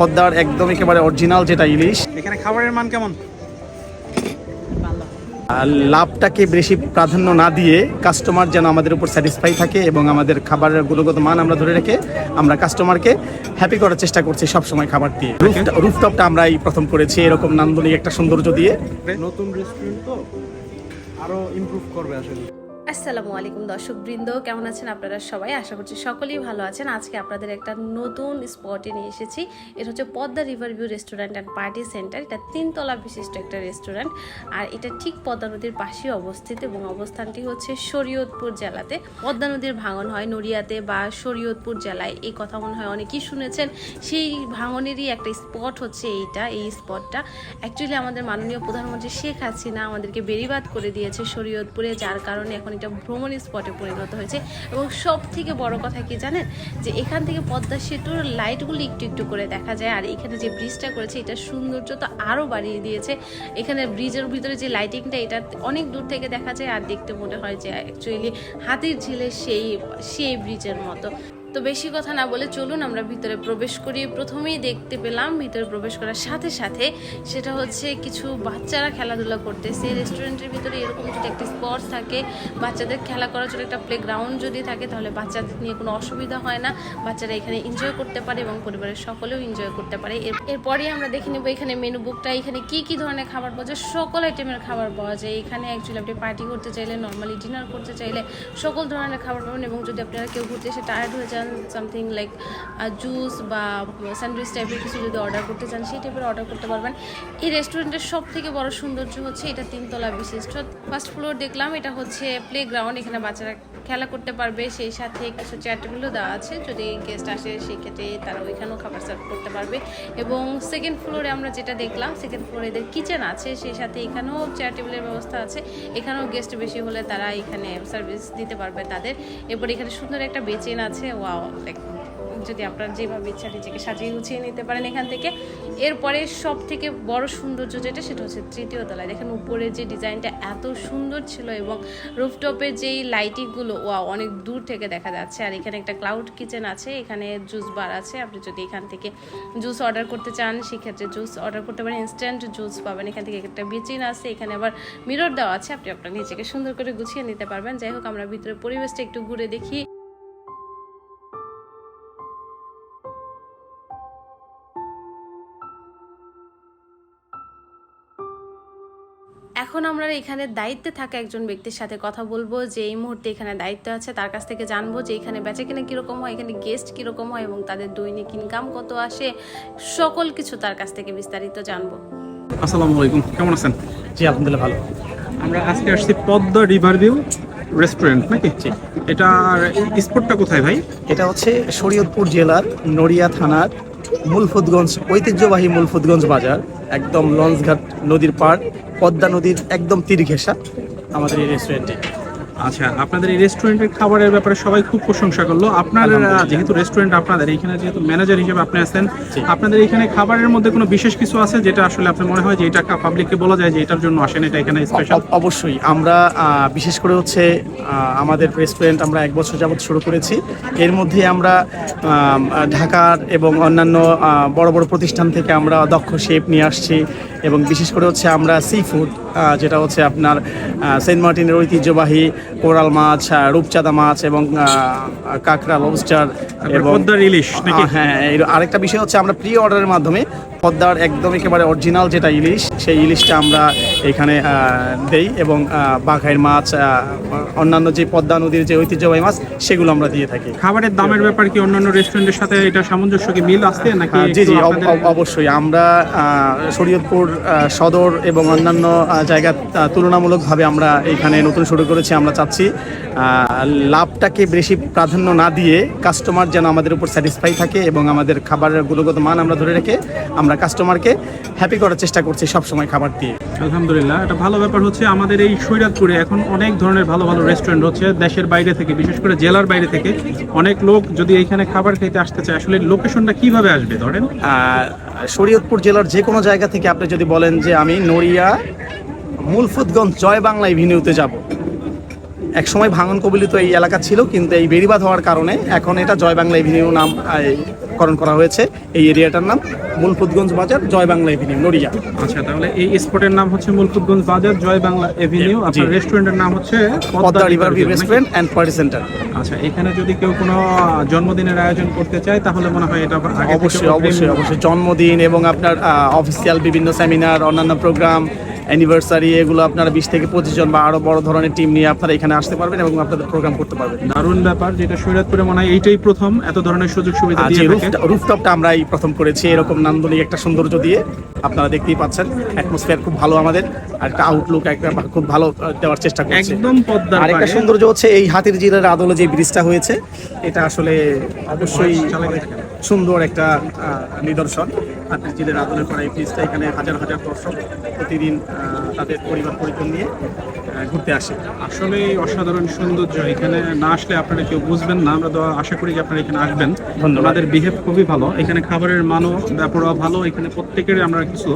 পদ্মার একদম একেবারে অরিজিনাল যেটা ইলিশ। এখানে খাবারের মান কেমন? লাভটাকে বেশি প্রাধান্য না দিয়ে কাস্টমার যেন আমাদের উপর স্যাটিসফাই থাকে এবং আমাদের খাবারের গুণগত মান আমরা ধরে রেখে আমরা কাস্টমারকে হ্যাপি করার চেষ্টা করছি সবসময় খাবার দিয়ে। রুফটপটা আমরা এই প্রথম করেছি, এরকম নান্দনিক একটা সৌন্দর্য দিয়ে। নতুন রেস্টুরেন্ট তো আরও ইমপ্রুভ করবে আসলে। আসসালামু আলাইকুম দর্শক বৃন্দ কেমন আছেন আপনারা সবাই? আশা করছি সকলেই ভালো আছেন। আজকে আপনাদের একটা নতুন স্পটে নিয়ে এসেছি। এটা হচ্ছে Padma river view restaurant and party centre এটা তিনতলা বিশিষ্ট একটা রেস্টুরেন্ট আর এটা ঠিক পদ্মা নদীর পাশেই অবস্থিত এবং অবস্থানটি হচ্ছে শরীয়তপুর জেলাতে। পদ্মা নদীর ভাঙন হয় নড়িয়াতে বা শরীয়তপুর জেলায়। এই কথা মনে হয় অনেকেই শুনেছেন। সেই ভাঙনেরই একটা স্পট হচ্ছে এইটা, এই স্পটটা অ্যাকচুয়ালি আমাদের মাননীয় প্রধানমন্ত্রী শেখ হাসিনা আমাদেরকে বেরিবাদ করে দিয়েছে শরীয়তপুরে, যার কারণে এখন এটা ভ্রমণ স্পটে পরিণত হয়েছে। এবং সব থেকে বড় কথা কি জানেন? যে এখান থেকে পদ্মা সেতুর লাইটগুলি একটু একটু করে দেখা যায়, আর এখানে যে ব্রিজটা করেছে, এটা সৌন্দর্য তো আরও বাড়িয়ে দিয়েছে। এখানে ব্রিজের ভিতরে যে লাইটিংটা এটা অনেক দূর থেকে দেখা যায়, আর দেখতে মনে হয় যে অ্যাকচুয়ালি হাতির ঝিলের সেই সেই ব্রিজের মতো। তো বেশি কথা না বলে চলুন আমরা ভিতরে প্রবেশ করি। প্রথমেই দেখতে পেলাম ভিতরে প্রবেশ করার সাথে সাথে সেটা হচ্ছে কিছু বাচ্চারা খেলাধুলা করতেছে। রেস্টুরেন্টের ভিতরে এরকম যদি একটা স্পট থাকে, বাচ্চাদের খেলা করার জন্য একটা প্লে গ্রাউন্ড যদি থাকে, তাহলে বাচ্চাদের নিয়ে কোনো অসুবিধা হয় না। বাচ্চারা এখানে এনজয় করতে পারে এবং পরিবারের সকলেও এনজয় করতে পারে। এর- এরপরেই আমরা দেখে নেব এখানে মেনু বুকটা এখানে কি কি ধরনের খাবার পাওয়া যায়? সকল আইটেমের খাবার পাওয়া যায়। এখানে অ্যাকচুয়ালি আপনি পার্টি করতে চাইলে নর্মালি ডিনার করতে চাইলে সকল ধরনের খাবার পাবেন এবং যদি আপনারা কেউ ঘুরতে এসে টায়ার্ড হয়ে যান সামথিং লাইক জুস বা স্যান্ডউইচ টাইপের কিছু যদি অর্ডার করতে চান, সেই টাইপের অর্ডার করতে পারবেন। এই রেস্টুরেন্টের সব থেকে বড় সৌন্দর্য হচ্ছে এটা তিনতলা বিশিষ্ট। ফার্স্ট ফ্লোর দেখলাম, এটা হচ্ছে প্লে গ্রাউন্ড এখানে বাচ্চারা খেলা করতে পারবে, সেই সাথে কিছু চ্যাটগুলো দেওয়া আছে। যদি গেস্ট আসে, সেক্ষেত্রে তারা ওইখানেও খাবার সার্ভ করতে পারবে। এবং সেকেন্ড ফ্লোরে আমরা যেটা দেখলাম সেকেন্ড ফ্লোরে এদের কিচেন আছে, সেই সাথে এখানেও চেয়ার টেবিলের ব্যবস্থা আছে। এখানেও গেস্ট বেশি হলে তারা এখানে সার্ভিস দিতে পারবে তাদের। এরপর এখানে সুন্দর একটা বেচেন আছে। ওয়াও লাইক যদি আপনার যেভাবে ইচ্ছা নিজেকে সাজিয়ে গুছিয়ে নিতে পারেন এখান থেকে। এরপরে সব থেকে বড় সৌন্দর্য যেটা, সেটা হচ্ছে তৃতীয় তলায়। দেখেন উপরে যে ডিজাইনটা এত সুন্দর ছিল এবং রুফটপে যেই লাইটিংগুলো ওয়া অনেক দূর থেকে দেখা যাচ্ছে। আর এখানে একটা ক্লাউড কিচেন আছে, এখানে জুস বার আছে। আপনি যদি এখান থেকে জুস অর্ডার করতে চান, সেক্ষেত্রে জুস অর্ডার করতে পারেন ইনস্ট্যান্ট জুস পাবেন। এখান থেকে একটা বিচিন আছে, এখানে আবার মিরর দেওয়া আছে। আপনি আপনার নিজেকে সুন্দর করে গুছিয়ে নিতে পারবেন। যাই হোক, আমরা ভিতরে পরিবেশটা একটু ঘুরে দেখি। আমরা এখানে দায়িত্বে থাকা একজন ব্যক্তির সাথে কথা বলব যে এই মুহূর্তে এখানে দায়িত্ব আছে তার কাছ থেকে জানব যে এখানে বেচা কিনা কীরকম হয় এখানে গেস্ট কীরকম হয় এবং তাদের দৈনিক ইনকাম কত আসে সকল কিছু তার কাছ থেকে বিস্তারিত জানব। আসসালামু আলাইকুম কেমন আছেন? জি আলহামদুলিল্লাহ ভালো। আমরা আজকে আসছি পদ্মা রিভার ভিউ রেস্টুরেন্ট নাকি? এটার স্পটটা কোথায় ভাই? এটা হচ্ছে শরীয়তপুর জেলার নড়িয়া থানার মূলফুদগঞ্জ ঐতিহ্যবাহী মূলফুদগঞ্জ বাজার একদম লঞ্চঘাট নদীর পাড়। পদ্মা নদীর একদম তীর ঘেঁষা। আমাদের এই রেস্টুরেন্টে আচ্ছা আপনাদের এই রেস্টুরেন্টের খাবারের ব্যাপারে সবাই খুব প্রশংসা করল। আপনার যেহেতু রেস্টুরেন্ট আপনাদের এখানে যেহেতু ম্যানেজার হিসেবে আপনি আছেন আপনাদের এখানে খাবারের মধ্যে কোনো বিশেষ কিছু আছে যেটা আসলে আপনার মনে হয় যে এটা পাবলিককে বলা যায় যে এটার জন্য আসেন এটা এখানে স্পেশাল অবশ্যই। আমরা বিশেষ করে হচ্ছে আমাদের রেস্টুরেন্ট আমরা এক বছর যাবৎ শুরু করেছি। এর মধ্যে আমরা ঢাকার এবং অন্যান্য বড় বড় প্রতিষ্ঠান থেকে আমরা দক্ষ শেপ নিয়ে আসছি। এবং বিশেষ করে হচ্ছে আমরা সি ফুড যেটা হচ্ছে আপনার সেন্ট মার্টিনের ঐতিহ্যবাহী কোরাল মাছ রূপচাঁদা মাছ এবং কাঁকড়া লবস্টার এবং ইলিশ হ্যাঁ আরেকটা বিষয় হচ্ছে আমরা প্রি অর্ডারের মাধ্যমে পদ্মার একদম একেবারে অরিজিনাল যেটা ইলিশ সেই ইলিশটা আমরা এখানে দেই এবং আহ, বাঘাইর মাছ অন্যান্য যে পদ্মা নদীর যে ঐতিহ্যবাহী মাছ সেগুলো আমরা দিয়ে থাকি। খাবারের দামের ব্যাপার কি অন্যান্য রেস্টুরেন্টের সাথে এটা সামঞ্জস্য কি মিল আসছে নাকি জি জি অব- অবশ্যই। আমরা শরীয়তপুর সদর এবং অন্যান্য জায়গা তুলনামূলকভাবে আমরা এখানে নতুন শুরু করেছি আমরা চাচ্ছি লাভটাকে বেশি প্রাধান্য না দিয়ে কাস্টমার যেন আমাদের উপর স্যাটিসফাই থাকে এবং আমাদের খাবারের গুণগত মান আমরা ধরে রেখে আমরা কাস্টমারকে হ্যাপি করার চেষ্টা করছি সব সময় খাবার দিয়ে। আলহামদুলিল্লাহ একটা ভালো ব্যাপার হচ্ছে আমাদের এই সৈরাতপুরে এখন অনেক ধরনের ভালো ভালো রেস্টুরেন্ট হচ্ছে দেশের বাইরে থেকে বিশেষ করে জেলার বাইরে থেকে অনেক লোক যদি এখানে খাবার খেতে আসতে চায় আসলে লোকেশনটা কীভাবে আসবে ধরেন? শরীয়তপুর জেলার যে কোনো জায়গা থেকে আপনি যদি বলেন যে আমি নড়িয়া মূলফুদগঞ্জ জয় বাংলা এভিনিউতে যাব। এক সময় ভাঙন কবলিত এই এলাকা ছিল কিন্তু এই বেরিবাদ হওয়ার কারণে এখন এটা জয় বাংলা এভিনিউ নাম নামকরণ করা হয়েছে এই এরিয়াটার নাম মুলফুদগঞ্জ বাজার জয় বাংলা এভিনিউ নড়িয়া। আচ্ছা তাহলে এই স্পটের নাম হচ্ছে মুলকুদগঞ্জ বাজার জয় বাংলা এভিনিউ। আপনার রেস্টুরেন্টের নাম হচ্ছে Padma river view restaurant and party centre আচ্ছা এখানে যদি কেউ কোনো জন্মদিনের আয়োজন করতে চায় তাহলে মনে হয় এটা অবশ্যই অবশ্যই অবশ্যই। জন্মদিন এবং আপনার অফিসিয়াল বিভিন্ন সেমিনার অন্যান্য প্রোগ্রাম অ্যানিভার্সারি এগুলো আপনারা বিশ থেকে পঁচিশ জন বা আরও বড় ধরনের টিম নিয়ে আপনারা এখানে আসতে পারবেন এবং আপনাদের প্রোগ্রাম করতে পারবেন। দারুণ ব্যাপার যেটা শরীয়তপুরে মনে হয় এইটাই প্রথম এত ধরনের সুযোগ সুবিধা আর দিয়ে রুফটপটা আমরা এই প্রথম করেছি এরকম নান্দনিক একটা সৌন্দর্য দিয়ে। আপনারা দেখতেই পাচ্ছেন অ্যাটমসফিয়ার খুব ভালো আমাদের আর একটা আউটলুক একটা খুব ভালো দেওয়ার চেষ্টা করছি। একদম পদ্মা আর একটা সৌন্দর্য হচ্ছে এই হাতির জিলের আদলে যে ব্রিজটা হয়েছে এটা আসলে অবশ্যই সুন্দর একটা নিদর্শন। হাতির জিলের আদলে করা এই ব্রিজটা এখানে হাজার হাজার দর্শক প্রতিদিন তাদের পরিবার পরিজন নিয়ে ঘুরতে আসে। আসলে অসাধারণ সৌন্দর্য এখানে না আসলে আপনারা কেউ বুঝবেন না। আমরা তো আশা করি যে আপনারা এখানে আসবেন। আমাদের বিহেভ খুবই ভালো। এখানে খাবারের মানও ব্যাপারও ভালো। এখানে প্রত্যেকের আমরা কিছু।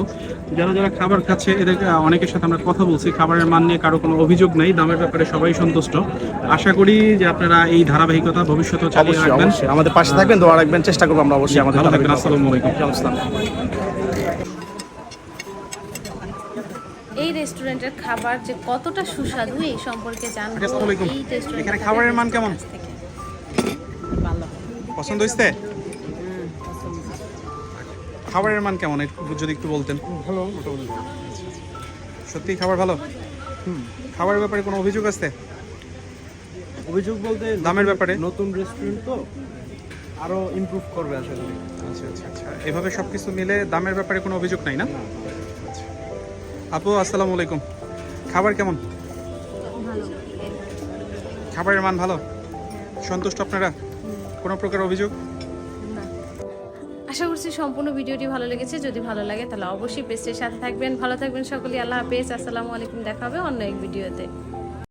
যারা যারা খাবার খাচ্ছে এদেরকে অনেকের সাথে আমরা কথা বলছি। খাবারের মান নিয়ে কারও কোনো অভিযোগ নেই। দামের ব্যাপারে সবাই সন্তুষ্ট। আশা করি যে আপনারা এই ধারাবাহিকতা ভবিষ্যতে চালিয়ে রাখবেন। আমাদের পাশে থাকবেন দোয়া রাখবেন চেষ্টা করব আমরা অবশ্যই আমাদের ভালো থাকবেন আসসালামু আলাইকুম। এই রেস্টুরেন্টের খাবার যে কতটা সুস্বাদু এই সম্পর্কে জানব এই রেস্টুরেন্ট এখানে খাবারের মান কেমন? পছন্দ হয়েছে? খাবারের মান কেমন? একটু যদি একটু বলতেন। ভালো সত্যি খাবার ভালো? খাবারের ব্যাপারে কোনো অভিযোগ আছে? অভিযোগ বলতে দামের ব্যাপারে? নতুন রেস্টুরেন্ট তো। আরও ইমপ্রুভ করবে আশা করি। আচ্ছা আচ্ছা আচ্ছা। এভাবে সব কিছু মিলে দামের ব্যাপারে কোনো অভিযোগ নাই না। আপু আসসালামু আলাইকুম। খাবার কেমন? খাবারের মান ভালো? সন্তুষ্ট আপনারা? কোনো প্রকার অভিযোগ? আশা করছি সম্পূর্ণ ভিডিওটি ভালো লেগেছে। যদি ভালো লাগে তাহলে অবশ্যই পেজটির সাথে থাকবেন। ভালো থাকবেন সকলেই। আল্লাহ হাফেজ। আসসালামু আলাইকুম। দেখা হবে অন্য এক ভিডিওতে।